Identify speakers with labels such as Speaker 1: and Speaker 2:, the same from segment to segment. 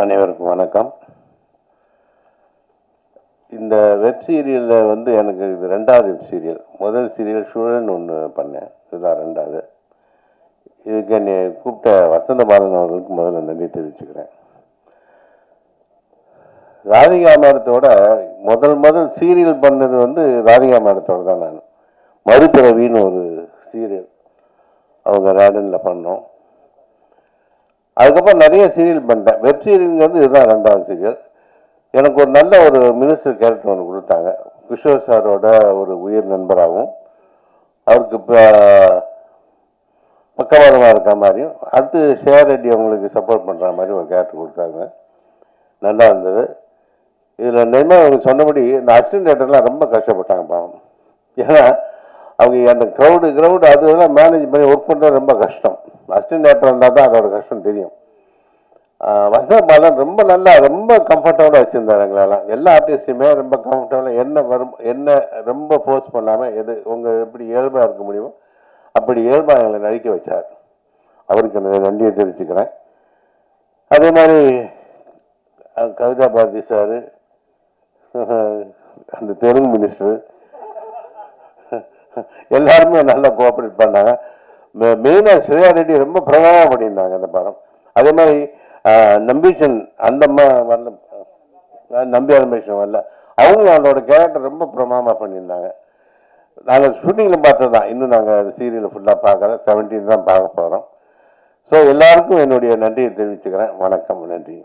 Speaker 1: அனைவருக்கும் வணக்கம். இந்த வெப் சீரியலில் வந்து எனக்கு இது ரெண்டாவது வெப் சீரியல் முதல் சீரியல் சுழன் ஒன்று பண்ணேன். இதுதான் ரெண்டாவது. இதுக்கு என்னை கூப்பிட்ட வசந்த பாலன் அவர்களுக்கு முதல்ல நன்றி தெரிவிச்சுக்கிறேன். ராதிகா மேடத்தோட முதல் முதல் சீரியல் பண்ணது வந்து ராதிகா மேடத்தோட தான் நான். மறுபிறவின்னு ஒரு சீரியல் அவங்க ரேடனில் பண்ணோம். அதுக்கப்புறம் நிறைய சீரியல் பண்ணிட்டேன். வெப் சீரியல்ங்கிறது இதுதான் ரெண்டாவது சீரியல் எனக்கு ஒரு நல்ல ஒரு மினிஸ்டர் கேரக்டர் ஒன்று கொடுத்தாங்க. கிஷோர் சாரோட ஒரு உயிர் நண்பராகவும் அவருக்கு இப்போ பக்கவாதமாக இருக்க மாதிரியும் அடுத்து ஷேர் ரெட்டி அவங்களுக்கு சப்போர்ட் பண்ணுற மாதிரி ஒரு கேரக்டர் கொடுத்தாங்க. நல்லா இருந்தது. இதில் நெய்மா அவங்க சொன்னபடி இந்த அசிஸ்டன்ட் டேரக்டர்லாம் ரொம்ப கஷ்டப்பட்டாங்க பாவம். ஏன்னா அவங்க அந்த க்ரௌடு க்ரௌடு அது மேனேஜ் பண்ணி ஒர்க் பண்ணுறது ரொம்ப கஷ்டம். அசிஸ்டன்ட் டேரக்டர் இருந்தால் தான் அதோட கஷ்டம் தெரியும். வசந்த பாலன் ரொம்ப நல்லா ரொம்ப கம்ஃபர்டபுளாக வச்சுருந்தார் எங்களெல்லாம் எல்லா ஆர்டிஸ்ட்டுமே ரொம்ப கம்ஃபர்டபுளாக என்ன வரும் என்ன ரொம்ப ஃபோர்ஸ் பண்ணாமல் எது உங்கள் எப்படி இயல்பாக இருக்க முடியுமோ அப்படி இயல்பாக எங்களை நடிக்க வச்சார். அவருக்கு நான் நன்றியை தெரிவிச்சுக்கிறேன். அதே மாதிரி கவிதா பாரதி சார் அந்த தெலுங்கு மினிஸ்டர் எல்லாருமே நல்லா கோஆப்ரேட் பண்ணாங்க. மெயினாக ஸ்ரேயா ரெட்டி ரொம்ப பிரபலமாக பண்ணியிருந்தாங்க அந்த படம். அதே மாதிரி நம்பீசன் அந்த வரல நம்பி ரமேஷன் வரல. அவங்களும் அதோட கேரக்டர் ரொம்ப பிரமாதமாக பண்ணியிருந்தாங்க. நாங்கள் ஷூட்டிங்கில் பார்த்தது தான் இன்னும் நாங்கள் சீரியலை ஃபுல்லாக பார்க்கல. செவன்டீன் தான் பார்க்க போகிறோம் ஸோ எல்லாருக்கும் என்னுடைய நன்றியை தெரிவிச்சுக்கிறேன். வணக்கம் நன்றி.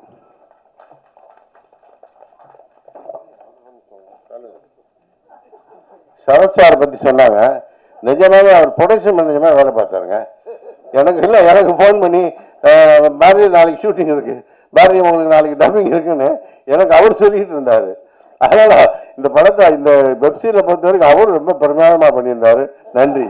Speaker 1: சரத்சார் பற்றி சொன்னாங்க. நிஜமாவே அவர் ப்ரொடக்ஷன் மேனேஜராக வேலை பார்த்தாருங்க. எனக்கு இல்லை எனக்கு ஃபோன் பண்ணி பாரதி நாளைக்கு ஷூட்டிங் இருக்குது பாரதி உங்களுக்கு நாளைக்கு டப்பிங் இருக்குன்னு எனக்கு அவர் சொல்லிக்கிட்டு இருந்தார். அதனால் இந்த படத்தை இந்த வெப்சீரியில் பொறுத்த வரைக்கும் அவரும் ரொம்ப பிரமாதமாக பண்ணியிருந்தாரு. நன்றி.